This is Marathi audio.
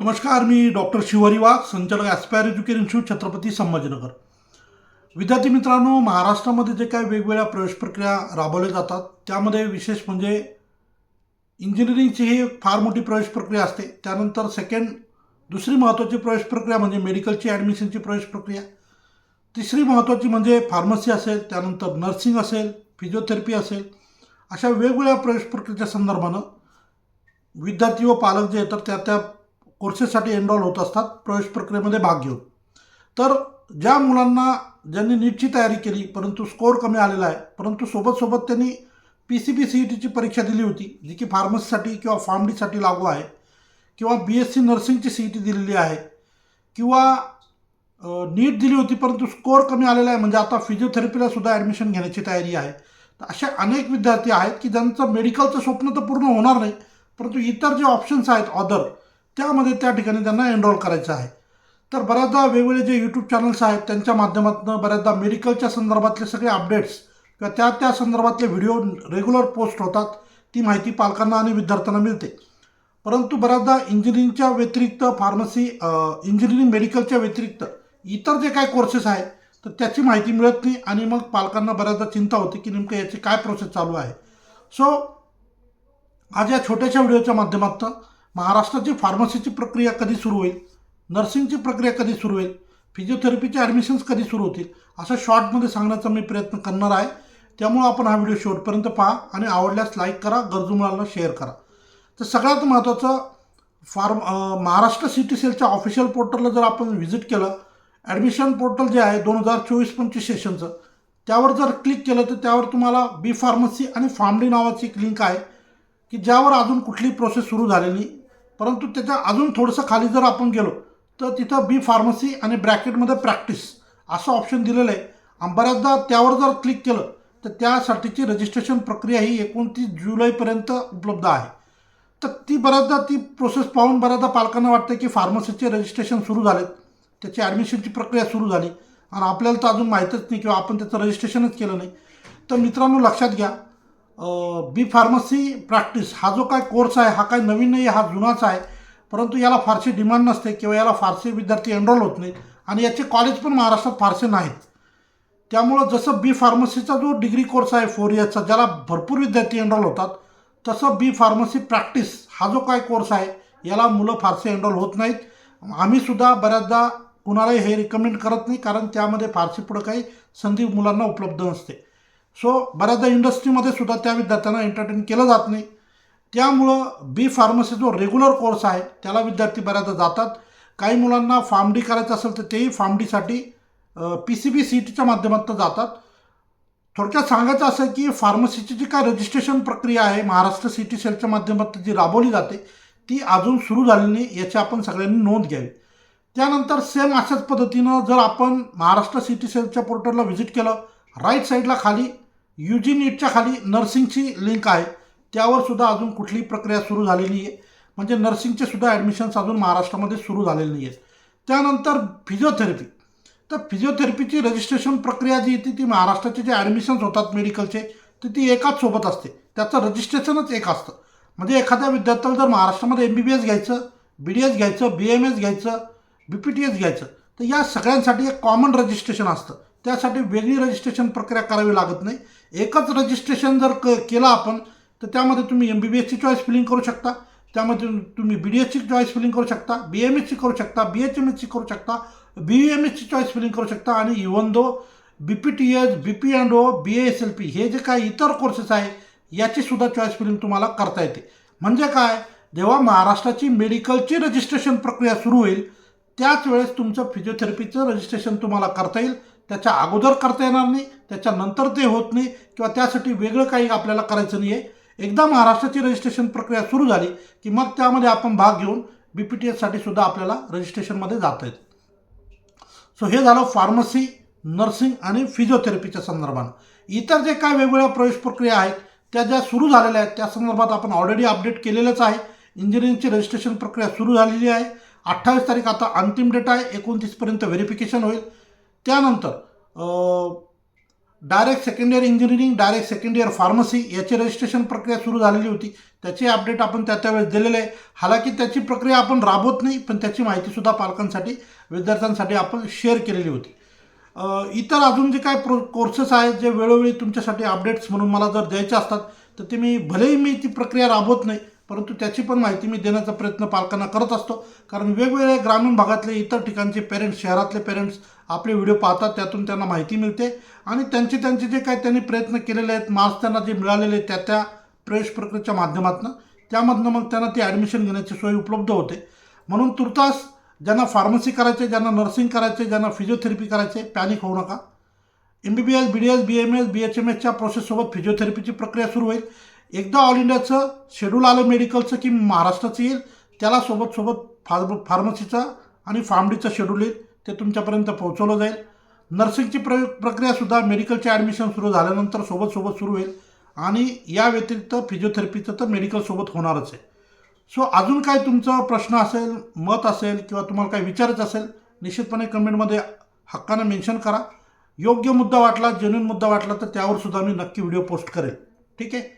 नमस्कार मी डॉक्टर शिवहरी वाघ संचालक aspire education institute Chhatrapati Sambhajinagar. विद्यार्थी मित्रांनो महाराष्ट्रामध्ये जे काही वेगवेगळ्या प्रवेश प्रक्रिया राबवल्या जातात त्यामध्ये विशेष म्हणजे इंजिनिअरिंगची ही फार मोठी प्रवेश प्रक्रिया असते. त्यानंतर सेकंड दुसरी महत्त्वाची प्रवेश प्रक्रिया म्हणजे मेडिकलची ॲडमिशनची प्रवेश प्रक्रिया. तिसरी महत्त्वाची म्हणजे फार्मसी असेल त्यानंतर नर्सिंग असेल फिजिओथेरपी असेल अशा वेगवेगळ्या प्रवेश प्रक्रियेच्या संदर्भानं विद्यार्थी व पालक जे येतात त्या त्या कोर्सेससाठी एनरॉल होत असतात प्रवेश प्रक्रियेमध्ये भाग घेऊन. तर ज्या मुलांना ज्यांनी नीटची तयारी केली परंतु स्कोअर कमी आलेला आहे परंतु सोबत सोबत त्यांनी P C B C E टीची परीक्षा दिली होती जी की फार्मसीसाठी किंवा फार्म डीसाठी लागू आहे किंवा बी एस सी नर्सिंगची सी ई टी दिलेली आहे किंवा नीट दिली होती परंतु स्कोअर कमी आलेला आहे म्हणजे आता फिजिओथेरपीला सुद्धा ॲडमिशन घेण्याची तयारी आहे. तर असे अनेक विद्यार्थी आहेत की ज्यांचं मेडिकलचं स्वप्न तर पूर्ण होणार नाही परंतु इतर जे ऑप्शन्स आहेत ऑदर त्यामध्ये त्या ठिकाणी त्यांना एनरोल करायचं आहे. तर बऱ्याचदा वेगवेगळे जे यूट्यूब चॅनल्स आहेत त्यांच्या माध्यमातून बऱ्याचदा मेडिकलच्या संदर्भातले सगळे अपडेट्स किंवा त्या त्या संदर्भातले व्हिडिओ रेग्युलर पोस्ट होतात ती माहिती पालकांना आणि विद्यार्थ्यांना मिळते. परंतु बऱ्याचदा इंजिनिअरिंगच्या व्यतिरिक्त फार्मसी इंजिनिअरिंग मेडिकलच्या व्यतिरिक्त इतर जे काय कोर्सेस आहेत तर त्याची माहिती मिळत नाही आणि मग पालकांना बऱ्याचदा चिंता होती की नेमकं याची काय प्रोसेस चालू आहे. सो आज या छोट्याशा व्हिडिओच्या माध्यमातून महाराष्ट्राची फार्मसीची प्रक्रिया कधी सुरू होईल? नर्सिंगची प्रक्रिया कधी सुरू होईल? फिजिओथेरपीचे ॲडमिशन्स कधी सुरू होतील? असं शॉर्टमध्ये सांगण्याचा मी प्रयत्न करणार आहे. त्यामुळं आपण हा व्हिडिओ शेवटपर्यंत पहा आणि आवडल्यास लाईक करा गरजू मुलांना शेअर करा. तर सगळ्यात महत्त्वाचं फार्म महाराष्ट्र सिटी सेलच्या ऑफिशियल पोर्टलला जर आपण व्हिजिट केलं ॲडमिशन पोर्टल जे आहे दोन हजार चोवीस पंचवीस सेशनचं त्यावर जर क्लिक केलं तर त्यावर तुम्हाला बी फार्मसी आणि फार्मडी नावाची एक लिंक आहे की ज्यावर अजून कुठली प्रोसेस सुरू झालेली परंतु त्याच्या अजून थोडंसं खाली जर आपण गेलो तर तिथं बी फार्मसी आणि ब्रॅकेटमध्ये प्रॅक्टिस असं ऑप्शन दिलेलं आहे. आणि बऱ्याचदा त्यावर जर क्लिक केलं तर त्यासाठीची रजिस्ट्रेशन प्रक्रिया ही एकोणतीस जुलैपर्यंत उपलब्ध आहे. तर ती बऱ्याचदा ती प्रोसेस पाहून बऱ्याचदा पालकांना वाटतं की फार्मसीचे रजिस्ट्रेशन सुरू झालेत. त्याची ॲडमिशनची प्रक्रिया सुरू झाली. आणि आपल्याला तर अजून माहीतच नाही किंवा आपण त्याचं रजिस्ट्रेशनच केलं नाही. तर मित्रांनो लक्षात घ्या बी फार्मसी प्रॅक्टिस हा जो काय कोर्स आहे हा काय नवीन नाही हा जुनाच आहे परंतु याला फारशी डिमांड नसते किंवा याला फारसे विद्यार्थी एनरोल होत नाहीत आणि याचे कॉलेज पण महाराष्ट्रात फारसे नाहीत. त्यामुळं जसं बी फार्मसीचा जो डिग्री कोर्स आहे फोर इयर्सचा ज्याला भरपूर विद्यार्थी एनरोल होतात तसं बी फार्मसी प्रॅक्टिस हा जो काय कोर्स आहे याला मुलं फारसे एनरोल होत नाहीत. आम्हीसुद्धा बऱ्याचदा कुणालाही हे रिकमेंड करत नाही कारण त्यामध्ये फारशी पुढं काही संधी मुलांना उपलब्ध नसते. सो बऱ्याचदा इंडस्ट्रीमध्ये सुद्धा त्या विद्यार्थ्यांना एंटरटेन केलं जात नाही. त्यामुळं बी फार्मसी जो रेग्युलर कोर्स आहे त्याला विद्यार्थी बऱ्याचदा जातात. काही मुलांना फार्म डी करायचं असेल तर तेही फार्म डीसाठी पी सी बी सी टीच्या माध्यमातून जातात. थोडक्यात सांगायचं असं की फार्मसीची जी काय रजिस्ट्रेशन प्रक्रिया आहे महाराष्ट्र सिटी सेलच्या माध्यमातून जी राबवली जाते ती अजून सुरू झाली नाही याची आपण सगळ्यांनी नोंद घ्यावी. त्यानंतर सेम अशाच पद्धतीनं जर आपण महाराष्ट्र सिटी सेलच्या पोर्टलला व्हिजिट केलं राईट साईडला खाली यू जी नीटच्या खाली नर्सिंगची लिंक आहे. त्यावर सुद्धा अजून कुठली प्रक्रिया सुरू झालेली आहे म्हणजे नर्सिंगचे सुद्धा ॲडमिशन्स अजून महाराष्ट्रामध्ये सुरू झालेले नाही आहेत त्यानंतर फिजिओथेरपी तर फिजिओथेरपीची रजिस्ट्रेशन प्रक्रिया जी येते ती महाराष्ट्राचे जे ॲडमिशन्स होतात मेडिकलचे तर ती एकाच सोबत असते. त्याचं रजिस्ट्रेशनच एक असतं. म्हणजे एखाद्या विद्यार्थ्याला जर महाराष्ट्रामध्ये एम बी बी एस घ्यायचं बी डी एस घ्यायचं बी एम एस घ्यायचं बी पी टी एस घ्यायचं तर या सगळ्यांसाठी एक कॉमन रजिस्ट्रेशन असतं. त्यासाठी वेगळी रजिस्ट्रेशन प्रक्रिया करावी लागत नाही. एकच रजिस्ट्रेशन जर क केलं आपण तर त्यामध्ये तुम्ही एम बी बी एसची चॉईस फिलिंग करू शकता. त्यामध्ये तुम्ही बी डी एसची चॉईस फिलिंग करू शकता बी एम एसची करू शकता बी एच एम एसची करू शकता बी एम एसची चॉईस फिलिंग करू शकता. आणि even though B P T S B P and O B S L P हे जे काही इतर कोर्सेस आहे याची सुद्धा चॉईस फिलिंग तुम्हाला करता येते. म्हणजे काय? जेव्हा महाराष्ट्राची मेडिकलची रजिस्ट्रेशन प्रक्रिया सुरू होईल त्याच वेळेस तुमचं फिजिओथेरपीचं रजिस्ट्रेशन तुम्हाला करता येईल. त्याच्या अगोदर करता येणार नाही त्याच्यानंतर ते होत नाही किंवा त्यासाठी वेगळं काही आपल्याला करायचं नाही आहे एकदा महाराष्ट्राची रजिस्ट्रेशन प्रक्रिया सुरू झाली की मग त्यामध्ये आपण भाग घेऊन बी पी टी एससाठी सुद्धा आपल्याला रजिस्ट्रेशनमध्ये जाता येतं. सो हे झालं फार्मसी नर्सिंग आणि फिजिओथेरपीच्या संदर्भानं. इतर जे काय वेगवेगळ्या प्रवेश प्रक्रिया आहेत त्या ज्या सुरू झालेल्या आहेत त्या संदर्भात आपण ऑलरेडी अपडेट केलेलंच आहे. इंजिनिअरिंगची रजिस्ट्रेशन प्रक्रिया सुरू झालेली आहे. अठ्ठावीस तारीख आता अंतिम डेट आहे. एकोणतीसपर्यंत व्हेरिफिकेशन होईल. त्यानंतर direct second year engineering direct second year pharmacy याची रजिस्ट्रेशन प्रक्रिया सुरू झालेली होती. त्याचे अपडेट आपण त्या त्यावेळेस दिलेले आहे. हालाकी त्याची प्रक्रिया आपण राबवत नाही पण त्याची माहितीसुद्धा पालकांसाठी विद्यार्थ्यांसाठी आपण शेअर केलेली होती. इतर अजून जे काय प्रो कोर्सेस आहेत जे वेळोवेळी तुमच्यासाठी अपडेट्स म्हणून मला जर द्यायचे असतात तर ते मी भलेही मी ती प्रक्रिया राबवत नाही परंतु त्याची पण माहिती मी देण्याचा प्रयत्न पालकांना करत असतो. कारण वेगवेगळे ग्रामीण भागातले इतर ठिकाणचे पेरेंट्स शहरातले पेरेंट्स आपले व्हिडिओ पाहतात त्यातून त्यांना माहिती मिळते. आणि त्यांचे त्यांचे जे काय त्यांनी प्रयत्न केलेले आहेत मार्क्स त्यांना जे मिळालेले आहेत, त्या त्या प्रवेश प्रक्रियेच्या माध्यमातून त्यामधनं मग त्यांना ती ॲडमिशन घेण्याची सोय उपलब्ध होते. म्हणून तुर्तास ज्यांना फार्मसी करायचे ज्यांना नर्सिंग करायचे ज्यांना फिजिओथेरपी करायचे पॅनिक होऊ नका. M B B S B D S B M S B H M एसच्या प्रोसेससोबत फिजिओथेरपीची प्रक्रिया सुरू होईल. एकदा ऑल इंडियाचं शेड्यूल आलं मेडिकलचं की महाराष्ट्राचं येईल त्याला सोबत सोबत फार्म फार्मसीचं आणि फार्मडीचं शेड्यूल येईल ते तुमच्यापर्यंत पोहोचवलं जाईल. नर्सिंगची प्र प्रक्रियासुद्धा मेडिकलचे ॲडमिशन सुरू झाल्यानंतर सोबत सोबत सुरू होईल. आणि या व्यतिरिक्त फिजिओथेरपीचं तर मेडिकलसोबत होणारच आहे. सो अजून काय तुमचा प्रश्न असेल मत असेल किंवा तुम्हाला काही विचारायचं असेल निश्चितपणे कमेंटमध्ये हक्कानं मेन्शन करा. योग्य मुद्दा वाटला जेन्युन मुद्दा वाटला तर त्यावर सुद्धा मी नक्की व्हिडिओ पोस्ट करेल. ठीक आहे?